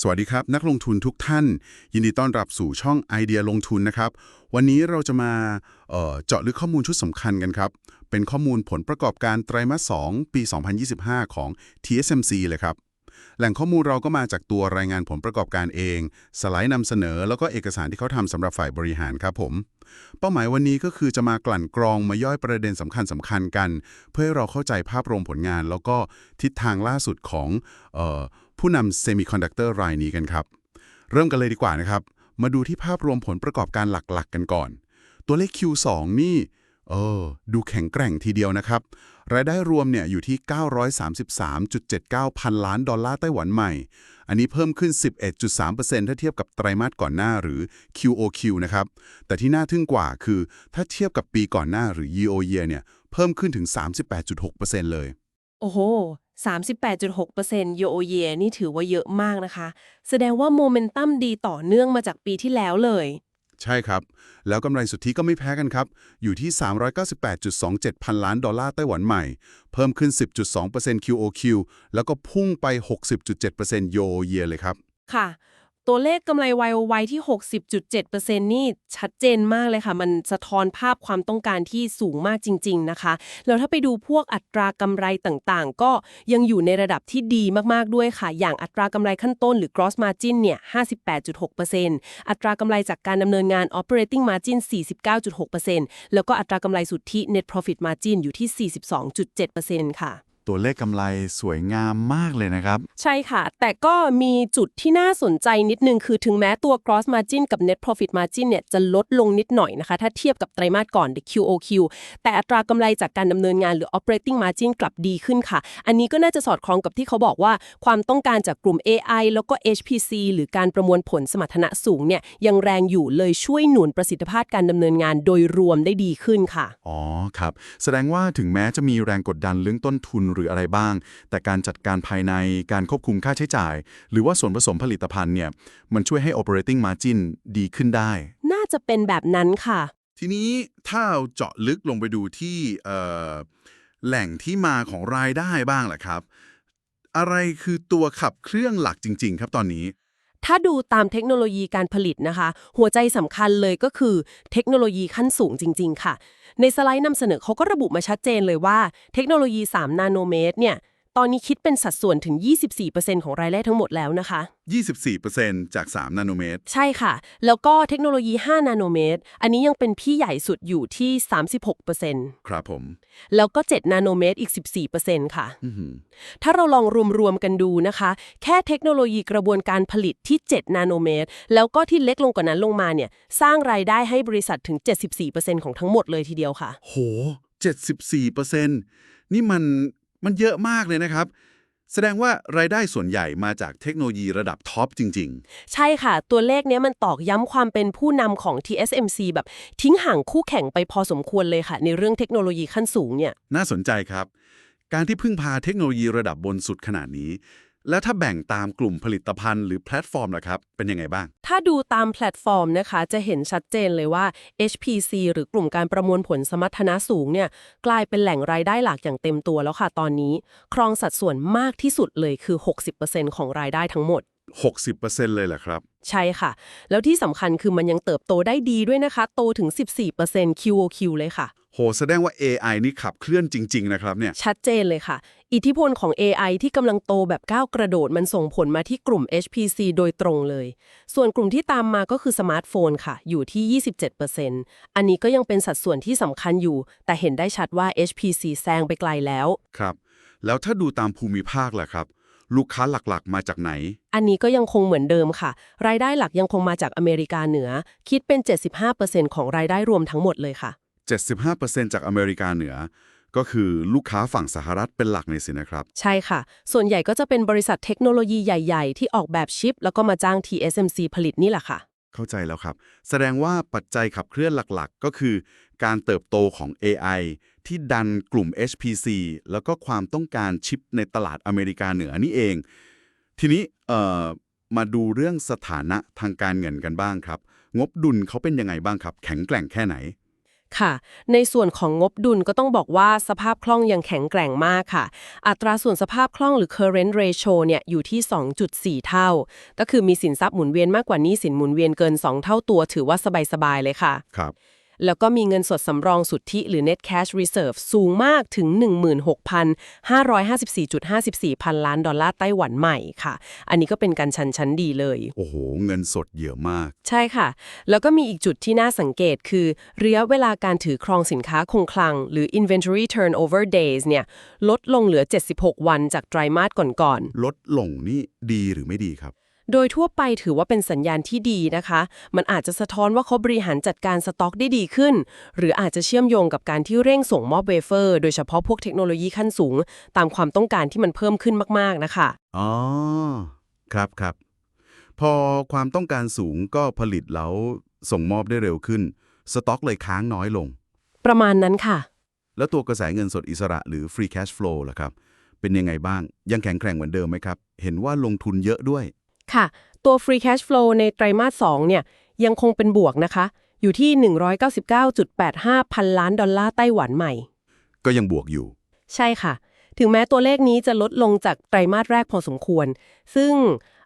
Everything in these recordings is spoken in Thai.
สวัสดีครับ นักลงทุนทุกท่าน ยินดีต้อนรับสู่ช่องไอเดียลงทุนนะครับ วันนี้เราจะมาเเจาะลึกข้อมูลชุดสำคัญกันครับ เป็นข้อมูลผลประกอบการไตรมาส 2 ปี 2025 ของ TSMC เลยครับ แหล่งข้อมูลเราก็มาจากตัวรายงานผลประกอบการเอง สไลด์นำเสนอ แล้วก็เอกสารที่เขาทำสำหรับฝ่ายบริหารครับผม เป้าหมายวันนี้ก็คือจะมากลั่นกรองมาย่อยประเด็นสำคัญสำคัญกัน เพื่อให้เราเข้าใจภาพรวมผลงาน แล้วก็ทิศทางล่าสุดของออ ผู้นำเซมิคอนดักเตอร์รายนี้กันครับ เริ่มกันเลยดีกว่านะครับ มาดูที่ภาพรวมผลประกอบการหลักๆ กันก่อน ตัวเลข Q2 นี่เออดูแข็งแกร่งทีเดียวนะครับ รายได้รวมเนี่ยอยู่ที่ 933.79 พันล้านดอลลาร์ไต้หวันใหม่ อันนี้เพิ่มขึ้น 11.3%ถ้าเทียบกับไตรมาสก่อนหน้าหรือ QOQ นะครับ แต่ที่น่าทึ่งกว่าคือถ้าเทียบกับปีก่อนหน้าหรือ Year o Year เนี่ยเพิ่มขึ้นถึง 38.6%เลย โอ้โห 38.6% year over year นี่ถือว่าเยอะมากนะคะ แสดงว่าโมเมนตัมดีต่อเนื่องมาจากปีที่แล้วเลย ใช่ครับ แล้วกำไรสุทธิก็ไม่แพ้กันครับ อยู่ที่ 398.27 พันล้านดอลลาร์ไต้หวันใหม่ เพิ่มขึ้น 10.2% QOQ แล้วก็พุ่งไป 60.7% year over year เลยครับ ค่ะ ตัวเลขกำไร YOY ที่ 60.7%นี่ชัดเจนมากเลยค่ะ มันสะท้อนภาพความต้องการที่สูงมากจริง ๆ นะคะ แล้วถ้าไปดูพวกอัตรากำไรต่างๆ ก็ยังอยู่ในระดับที่ดีมากๆด้วยค่ะ อย่างอัตรากำไรขั้นต้นหรือ gross margin เนี่ย 58.6%อัตรากำไรจากการดำเนินงาน operating margin 49.6%แล้วก็อัตรากำไรสุทธิ net profit margin อยู่ที่ 42.7%ค่ะ ตัวเลขกำไรสวยงามมากเลยนะครับ ใช่ค่ะ แต่ก็มีจุดที่น่าสนใจนิดนึง คือถึงแม้ตัว gross margin กับ net profit margin เนี่ยจะลดลงนิดหน่อยนะคะ ถ้าเทียบกับไตรมาสก่อนหรือ QOQ แต่อัตรากำไรจากการดำเนินงานหรือ operating margin กลับดีขึ้นค่ะ อันนี้ก็น่าจะสอดคล้องกับที่เขาบอกว่า ความต้องการจากกลุ่ม AI แล้วก็ HPC หรือการประมวลผลสมรรถนะสูงเนี่ยยังแรงอยู่เลยช่วยหนุนประสิทธิภาพการดำเนินงานโดยรวมได้ดีขึ้นค่ะอ๋อครับแสดงว่าถึงแม้จะมีแรงกดดันเรื่องต้นทุนหรืออะไรบ้าง แต่การจัดการภายในการควบคุมค่าใช้จ่าย หรือว่าส่วนผสมผลิตภัณฑ์เนี่ยมันช่วยให้ operating margin ดีขึ้นได้ น่าจะเป็นแบบนั้นค่ะ ทีนี้ถ้าเราเจาะลึกลงไปดูที่เอ่อแหล่งที่มาของรายได้บ้างล่ะครับ อะไรคือตัวขับเครื่องหลักจริง ๆ ครับตอนนี้ ถ้าดูตามเทคโนโลยีการผลิตนะคะ หัวใจสำคัญเลยก็คือเทคโนโลยีขั้นสูงจริง ๆ ค่ะ ในสไลด์นำเสนอเขาก็ระบุมาชัดเจนเลยว่า เทคโนโลยี 3 นาโนเมตรเนี่ย ตอนนี้คิดเป็นสัดส่วนถึง 24%ของรายได้ทั้งหมดแล้วนะคะ 24%จาก 3 นาโนเมตร ใช่ค่ะ แล้วก็เทคโนโลยี 5 นาโนเมตร อันนี้ยังเป็นพี่ใหญ่สุดอยู่ที่ 36%ครับผม แล้วก็ 7 นาโนเมตรอีก 14%ค่ะอื้อหือถ้าเราลองรวมๆกันดูนะคะ แค่เทคโนโลยีกระบวนการผลิตที่ 7 นาโนเมตร แล้วก็ที่เล็กลงกว่านั้นลงมาเนี่ย สร้างรายได้ให้บริษัทถึง 74%ของทั้งหมดเลยทีเดียวค่ะ โห 74%นี่มัน มันเยอะมากเลยนะครับ แสดงว่ารายได้ส่วนใหญ่มาจากเทคโนโลยีระดับท็อปจริง ใช่ค่ะ ตัวเลขเนี้ยมันตอกย้ำความเป็นผู้นำของ TSMC แบบทิ้งห่างคู่แข่งไปพอสมควรเลยค่ะ ในเรื่องเทคโนโลยีขั้นสูงเนี่ย ๆ น่าสนใจครับ การที่พึ่งพาเทคโนโลยีระดับบนสุดขนาดนี้ แล้วถ้าแบ่งตามกลุ่มผลิตภัณฑ์หรือแพลตฟอร์มล่ะครับ เป็นยังไงบ้าง ถ้าดูตามแพลตฟอร์มนะคะ จะเห็นชัดเจนเลยว่า HPC หรือกลุ่มการประมวลผลสมรรถนะสูงเนี่ยกลายเป็นแหล่งรายได้หลักอย่างเต็มตัวแล้วค่ะตอนนี้ ครองสัดส่วนมากที่สุดเลยคือ 60%ของรายได้ทั้งหมด 60%เลยเหรอครับ ใช่ค่ะ แล้วที่สำคัญคือมันยังเติบโตได้ดีด้วยนะคะ โตถึง 14% QOQ เลยค่ะ โห แสดงว่า AI นี่ขับเคลื่อนจริง ๆ นะครับเนี่ย ชัดเจนเลยค่ะ อิทธิพลของ AI ที่กำลังโตแบบก้าวกระโดดมันส่งผลมาที่กลุ่ม HPC โดยตรงเลย ส่วนกลุ่มที่ตามมาก็คือสมาร์ทโฟนค่ะ อยู่ที่ 27%อันนี้ก็ยังเป็นสัดส่วนที่สำคัญอยู่ แต่เห็นได้ชัดว่า HPC แซงไปไกลแล้ว ครับ แล้วถ้าดูตามภูมิภาคล่ะครับ ลูกค้าหลักๆ มาจากไหน อันนี้ก็ยังคงเหมือนเดิมค่ะ รายได้หลักยังคงมาจากอเมริกาเหนือ คิดเป็น 75%ของรายได้รวมทั้งหมดเลยค่ะ 75%จากอเมริกาเหนือ ก็คือลูกค้าฝั่งสหรัฐเป็นหลักในสินะครับ ใช่ค่ะ ส่วนใหญ่ก็จะเป็นบริษัทเทคโนโลยีใหญ่ๆ ที่ออกแบบชิป แล้วก็มาจ้าง TSMC ผลิตนี่แหละค่ะ เข้าใจแล้วครับ แสดงว่าปัจจัยขับเคลื่อนหลักๆ ก็คือ การเติบโตของ AI ที่ดันกลุ่ม HPC แล้วก็ความต้องการชิปในตลาดอเมริกาเหนือนี่เอง ทีนี้เอ่อมาดูเรื่องสถานะทางการเงินกันบ้างครับ งบดุลเขาเป็นยังไงบ้างครับ แข็งแกร่งแค่ไหน ค่ะ ในส่วนของงบดุลก็ต้องบอกว่าสภาพคล่องยังแข็งแกร่งมากค่ะ อัตราส่วนสภาพคล่องหรือ current ratio เนี่ยอยู่ที่ 2.4 เท่า ก็คือมีสินทรัพย์หมุนเวียนมากกว่านี้สินหมุนเวียนเกิน 2 เท่าตัวถือว่าสบายๆเลยค่ะ ครับ แล้วก็มีเงินสดสำรองสุทธิหรือ net cash reserve สูงมากถึง 16,554.54 พันล้านดอลลาร์ไต้หวันใหม่ค่ะ อันนี้ก็เป็นการชันชั้นดีเลย โอ้โห เงินสดเยอะมาก ใช่ค่ะ แล้วก็มีอีกจุดที่น่าสังเกตคือระยะเวลาการถือครองสินค้าคงคลัง หรือ inventory turnover days เนี่ยลดลงเหลือ 76 วันจากไตรมาสก่อนๆลดลงนี่ดีหรือไม่ดีครับ โดยทั่วไปถือว่าเป็นสัญญาณที่ดีนะคะ มันอาจจะสะท้อนว่าเขาบริหารจัดการสต็อกได้ดีขึ้น หรืออาจจะเชื่อมโยงกับการที่เร่งส่งมอบเวเฟอร์ โดยเฉพาะพวกเทคโนโลยีขั้นสูง ตามความต้องการที่มันเพิ่มขึ้นมากๆนะคะอ๋อครับครับพอความต้องการสูงก็ผลิตแล้วส่งมอบได้เร็วขึ้น สต็อกเลยค้างน้อยลง ประมาณนั้นค่ะ แล้วตัวกระแสเงินสดอิสระหรือ free cash flow ล่ะครับ เป็นยังไงบ้างยังแข็งแกร่งเหมือนเดิมไหมครับ เห็นว่าลงทุนเยอะด้วย ค่ะ ตัว free cash flow ในไตรมาส2เนี่ยยังคงเป็นบวกนะคะ อยู่ที่ 199.85 พันล้านดอลลาร์ไต้หวันใหม่ ก็ยังบวกอยู่ ใช่ค่ะ ถึงแม้ตัวเลขนี้จะลดลงจากไตรมาสแรกพอสมควร ซึ่ง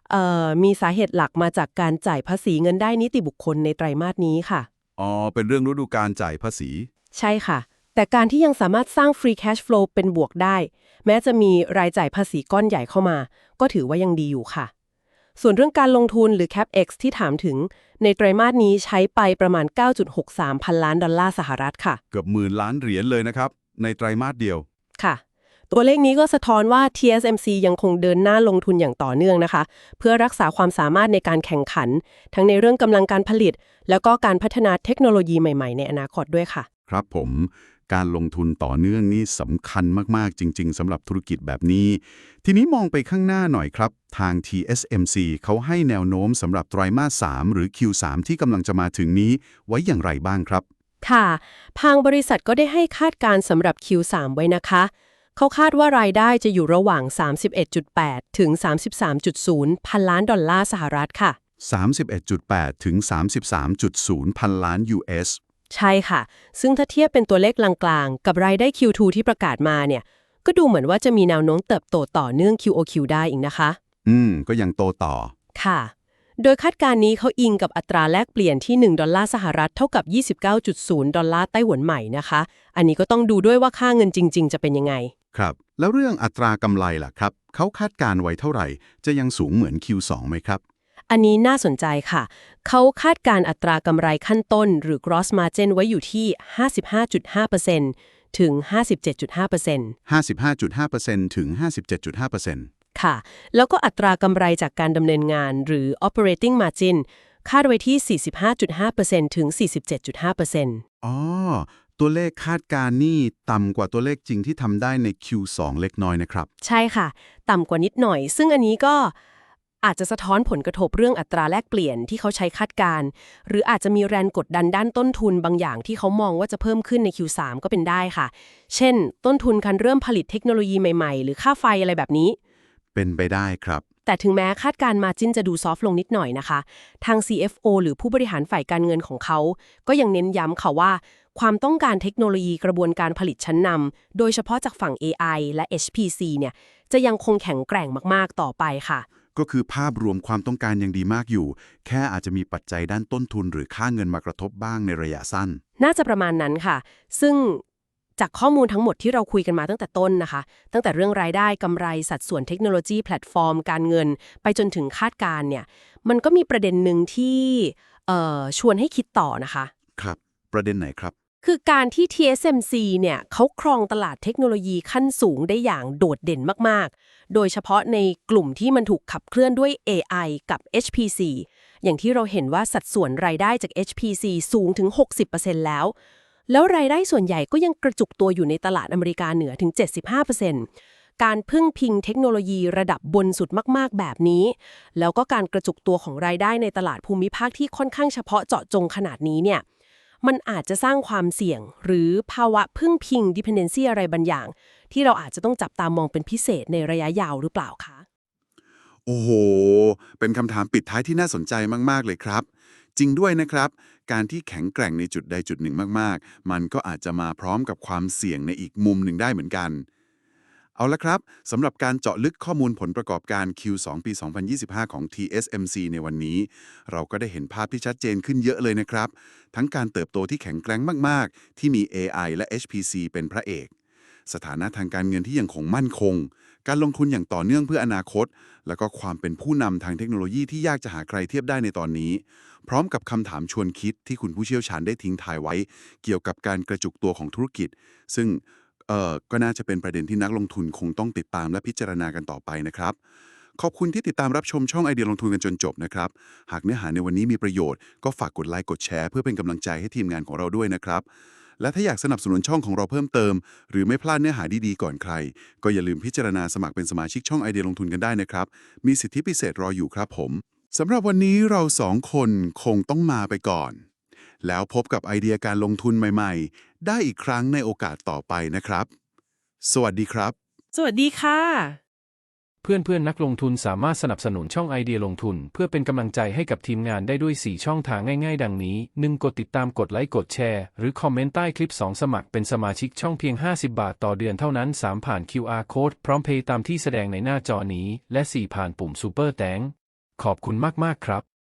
เอ่อมีสาเหตุหลักมาจากการจ่ายภาษีเงินได้นิติบุคคลในไตรมาสนี้ค่ะ อ๋อ เป็นเรื่องฤดูการจ่ายภาษี ใช่ค่ะ แต่การที่ยังสามารถสร้าง free cash flow เป็นบวกได้ แม้จะมีรายจ่ายภาษีก้อนใหญ่เข้ามา ก็ถือว่ายังดีอยู่ค่ะ ส่วนเรื่องการลงทุนหรือ capex ที่ถามถึง ในไตรมาสนี้ใช้ไปประมาณ 9.63 พันล้านดอลลาร์สหรัฐค่ะ เกือบหมื่นล้านเหรียญเลยนะครับ ในไตรมาสเดียวค่ะ ตัวเลขนี้ก็สะท้อนว่า TSMC ยังคงเดินหน้าลงทุนอย่างต่อเนื่องนะคะ เพื่อรักษาความสามารถในการแข่งขัน ทั้งในเรื่องกำลังการผลิต แล้วก็การพัฒนาเทคโนโลยีใหม่ ๆ ในอนาคตด้วยค่ะ ครับผม การลงทุนต่อเนื่องนี่สำคัญมากๆ จริง ๆสำหรับธุรกิจแบบนี้ ทีนี้มองไปข้างหน้าหน่อยครับ ทาง TSMC เขาให้แนวโน้มสำหรับไตรมาส 3 หรือ Q3 ที่กำลังจะมาถึงนี้ ไว้อย่างไรบ้างครับ ค่ะทางบริษัทก็ได้ให้คาดการณ์สำหรับ Q3 ไว้นะคะ เขาคาดว่ารายได้จะอยู่ระหว่าง 31.8 ถึง 33.0 พันล้านดอลลาร์สหรัฐค่ะ31.8 ถึง 33.0 พันล้าน US ใช่ค่ะ ซึ่งถ้าเทียบเป็นตัวเลขกลางๆ กับรายได้ Q2 ที่ประกาศมาเนี่ย ก็ดูเหมือนว่าจะมีแนวโน้มเติบโตต่อเนื่อง QOQ ได้อีกนะคะ อืม ก็ยังโตต่อ ค่ะ โดยคาดการณ์นี้เขาอิงกับอัตราแลกเปลี่ยนที่ 1 ดอลลาร์สหรัฐเท่ากับ 29.0 ดอลลาร์ไต้หวันใหม่นะคะ อันนี้ก็ต้องดูด้วยว่าค่าเงินจริง ๆ จะเป็นยังไง ครับ แล้วเรื่องอัตรากำไรล่ะครับ เขาคาดการไว้เท่าไหร่ จะยังสูงเหมือน Q2 ไหมครับ อันนี้น่าสนใจค่ะ เขาคาดการณ์อัตรากำไรขั้นต้น หรือ gross margin ไว้อยู่ที่ 55.5%ถึง 57.5% 55.5%ถึง 57.5%ค่ะ แล้วก็อัตรากำไรจากการดำเนินงานหรือ operating margin คาดไว้ที่ 45.5%ถึง 47.5%อ๋อ ตัวเลขคาดการณ์นี่ต่ำกว่าตัวเลขจริงที่ทำได้ใน Q2 เล็กน้อยนะครับ ใช่ค่ะ ต่ำกว่านิดหน่อย ซึ่งอันนี้ก็ อาจจะสะท้อนผลกระทบเรื่องอัตราแลกเปลี่ยนที่เขาใช้คาดการณ์หรืออาจจะมีแรงกดดันด้านต้นทุนบางอย่างที่เขามองว่าจะเพิ่มขึ้นใน Q3 ก็เป็นได้ค่ะ เช่น ต้นทุนการเริ่มผลิตเทคโนโลยีใหม่ๆ หรือค่าไฟอะไรแบบนี้ เป็นไปได้ครับ แต่ถึงแม้คาดการณ์มาจินจะดูซอฟต์ลงนิดหน่อยนะคะ ทาง CFO หรือผู้บริหารฝ่ายการเงินของเขา ก็ยังเน้นย้ำค่ะว่าความต้องการเทคโนโลยีกระบวนการผลิตชั้นนำ โดยเฉพาะจากฝั่ง AI และ HPC เนี่ย จะยังคงแข็งแกร่งมาก ๆ ต่อไปค่ะ ก็คือภาพรวมความต้องการยังดีมากอยู่ แค่อาจจะมีปัจจัยด้านต้นทุน หรือค่าเงินมากระทบบ้างในระยะสั้น น่าจะประมาณนั้นค่ะ ซึ่งจากข้อมูลทั้งหมดที่เราคุยกันมาตั้งแต่ต้นนะคะ ตั้งแต่เรื่องรายได้กำไรสัดส่วนเทคโนโลยีแพลตฟอร์ม การเงิน ไปจนถึงคาดการณ์เนี่ย มันก็มีประเด็นหนึ่งที่เอ่อชวนให้คิดต่อนะคะ ครับ ประเด็นไหนครับ คือการที่ TSMC เนี่ยเขาครองตลาดเทคโนโลยีขั้นสูงได้อย่างโดดเด่นมาก ๆ โดยเฉพาะในกลุ่มที่มันถูกขับเคลื่อนด้วย AI กับ HPC อย่างที่เราเห็นว่าสัดส่วนรายได้จาก HPC สูงถึง 60%แล้ว แล้วรายได้ส่วนใหญ่ก็ยังกระจุกตัวอยู่ในตลาดอเมริกาเหนือถึง 75%การพึ่งพิงเทคโนโลยีระดับบนสุดมาก ๆ แบบนี้ แล้วก็การกระจุกตัวของรายได้ในตลาดภูมิภาคที่ค่อนข้างเฉพาะเจาะจงขนาดนี้เนี่ย มันอาจจะสร้างความเสี่ยง หรือภาวะพึ่งพิง dependency อะไรบางอย่าง ที่เราอาจจะต้องจับตามองเป็นพิเศษในระยะยาวหรือเปล่าคะ โอ้โห เป็นคำถามปิดท้ายที่น่าสนใจมาก ๆ เลยครับ จริงด้วยนะครับ การที่แข็งแกร่งในจุดใดจุดหนึ่งมาก ๆ มันก็อาจจะมาพร้อมกับความเสี่ยงในอีกมุมหนึ่งได้เหมือนกัน เอาละครับสำหรับการเจาะลึกข้อมูลผลประกอบการ Q2 ปี 2025 ของ TSMC ในวันนี้ เราก็ได้เห็นภาพที่ชัดเจนขึ้นเยอะเลยนะครับ ทั้งการเติบโตที่แข็งแกร่งมาก ๆ ที่มี AI และ HPC เป็นพระเอก สถานะทางการเงินที่ยังคงมั่นคง การลงทุนอย่างต่อเนื่องเพื่ออนาคต แล้วก็ความเป็นผู้นำทางเทคโนโลยีที่ยากจะหาใครเทียบได้ในตอนนี้ พร้อมกับคำถามชวนคิดที่คุณผู้เชี่ยวชาญได้ทิ้งทายไว้ เกี่ยวกับการกระจุกตัวของธุรกิจ ซึ่ง เอ่อก็น่าจะเป็นประเด็นที่นักลงทุนคงต้องติดตามและพิจารณากันต่อไปนะครับ ขอบคุณที่ติดตามรับชมช่องไอเดียลงทุนกันจนจบนะครับ หากเนื้อหาในวันนี้มีประโยชน์ก็ฝากกดไลค์กดแชร์เพื่อเป็นกำลังใจให้ทีมงานของเราด้วยนะครับ และถ้าอยากสนับสนุนช่องของเราเพิ่มเติม หรือไม่พลาดเนื้อหาดีๆก่อนใคร ก็อย่าลืมพิจารณาสมัครเป็นสมาชิกช่องไอเดียลงทุนกันได้นะครับ มีสิทธิพิเศษรออยู่ครับผมสำหรับวันนี้เราสองคนคงต้องมาไปก่อน แล้วพบกับไอเดียการลงทุนใหม่ๆ ได้อีกครั้งในโอกาสต่อไปนะครับ สวัสดีครับ สวัสดีค่ะ เพื่อนเพื่อนๆนักลงทุนสามารถสนับสนุนช่องไอเดียลงทุน เพื่อเป็นกำลังใจให้กับทีมงานได้ด้วย 4 ช่องทางง่ายๆ ดังนี้ 1. กดติดตามกดไลค์กดแชร์ หรือคอมเมนต์ใต้คลิป 2 สมัครเป็นสมาชิกช่องเพียง 50 บาทต่อเดือนเท่านั้น 3 ผ่าน QR Code พร้อมเพย์ตามที่แสดงในหน้าจอนี้ และ 4 ผ่านปุ่ม Super แตงขอบคุณมากๆครับ